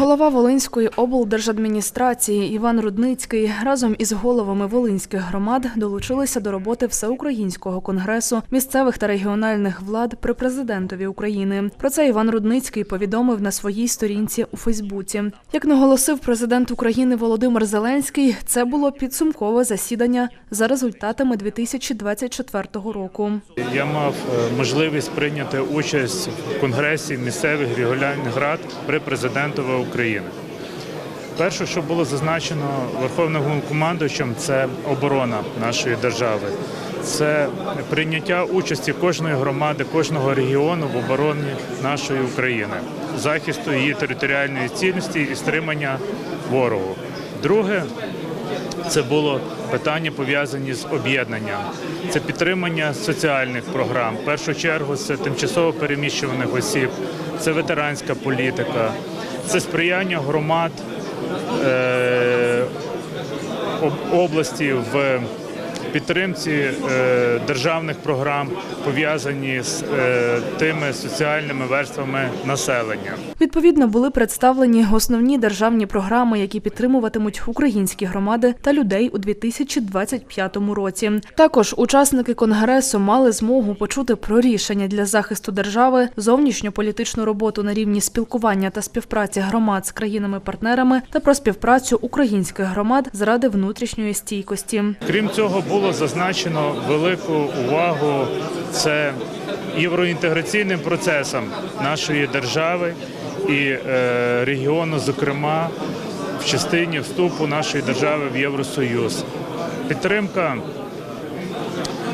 Голова Волинської облдержадміністрації Іван Рудницький разом із головами волинських громад долучилися до роботи всеукраїнського конгресу місцевих та регіональних влад при президентові України. Про це Іван Рудницький повідомив на своїй сторінці у Фейсбуці. Як наголосив президент України Володимир Зеленський, це було підсумкове засідання за результатами 2024 року. Я мав е, можливість прийняти участь в конгресі місцевих регіональних рад при президентові України. Перше, що було зазначено верховним командуючим, це оборона нашої держави, це прийняття участі кожної громади, кожного регіону в обороні нашої України, захисту її територіальної цілісності і стримання ворогу. Друге, це було питання пов'язані з об'єднанням. Це підтримання соціальних програм. В першу чергу це тимчасово переміщуваних осіб, це ветеранська політика, це сприяння громад е, об- області в підтримці е, державних програм, пов'язані з е, тими соціальними верствами населення. Відповідно, були представлені основні державні програми, які підтримуватимуть українські громади та людей у 2025 році. Також учасники конгресу мали змогу почути про рішення для захисту держави, зовнішньополітичну роботу на рівні спілкування та співпраці громад з країнами-партнерами та про співпрацю українських громад заради внутрішньої стійкості. Крім цього, було зазначено велику увагу це євроінтеграційним процесам нашої держави і е, регіону, зокрема в частині вступу нашої держави в Євросоюз. Підтримка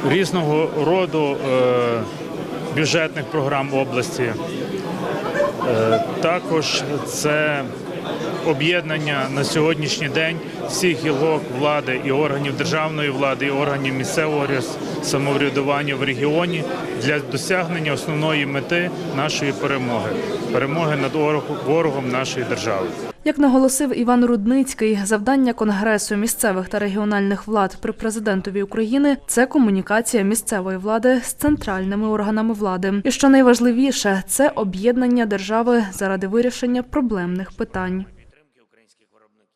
різного роду е, бюджетних програм області. Е, Також це об'єднання на сьогоднішній день всіх гілок влади і органів державної влади, і органів місцевого самоврядування в регіоні для досягнення основної мети нашої перемоги перемоги над ворогом нашої держави. Як наголосив Іван Рудницький, завдання Конгресу місцевих та регіональних влад при президентові України це комунікація місцевої влади з центральними органами влади. І що найважливіше, це об'єднання держави заради вирішення проблемних питань.